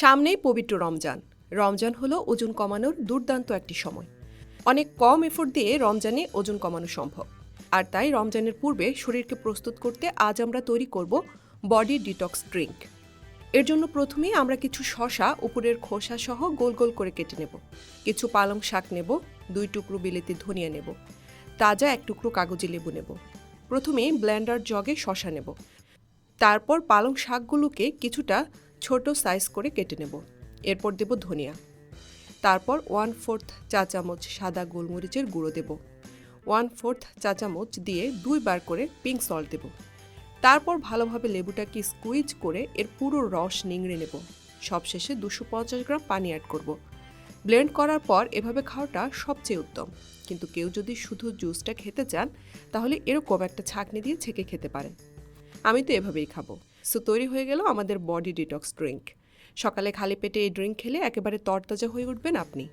সামনেই পবিত্র রমজান। রমজান হলো ওজন কমানোর দুর্দান্ত একটি সময়। অনেক কম এফোর্ট দিয়ে রমজানে ওজন কমানো সম্ভব। আর তাই রমজানের পূর্বে শরীরকে প্রস্তুত করতে আজ আমরা তৈরি করব বডি ডিটক্স ড্রিঙ্ক এর জন্য প্রথমেই আমরা কিছু শশা উপরের খোসা সহ গোল গোল করে কেটে নেব। কিছু পালং শাক নেব, দুই টুকরো বিলেতি ধনিয়া নেব, তাজা এক টুকরো কাগজি লেবু নেব। প্রথমে ব্লেন্ডার জগে শশা নেব। তারপর পালং শাকগুলোকে কিছুটা ছোট সাইজ করে কেটে নেব। এরপর দেব ধনিয়া। তারপর ওয়ান ফোর্থ চা চামচ সাদা গোলমরিচের গুঁড়ো দেব। ওয়ান ফোর্থ চা চামচ দিয়ে দুইবার করে পিঙ্ক সল্ট দেব। তারপর ভালোভাবে লেবুটাকে স্কুইজ করে এর পুরো রস নিংড়ে নেব। সবশেষে দুশো পঞ্চাশ গ্রাম পানি অ্যাড করব। ব্লেন্ড করার পর এভাবে খাওয়াটা সবচেয়ে উত্তম। কিন্তু কেউ যদি শুধু জুসটা খেতে চান, তাহলে এরকম একটা ছাঁকনি দিয়ে ছেঁকে খেতে পারেন। আমি তো এভাবেই খাব। সো তৈরি হয়ে গেল আমাদের বডি ডিটক্স ড্রিঙ্ক। সকালে খালি পেটে এই ড্রিঙ্ক খেলে একেবারে তরতাজা হয়ে উঠবেন আপনি।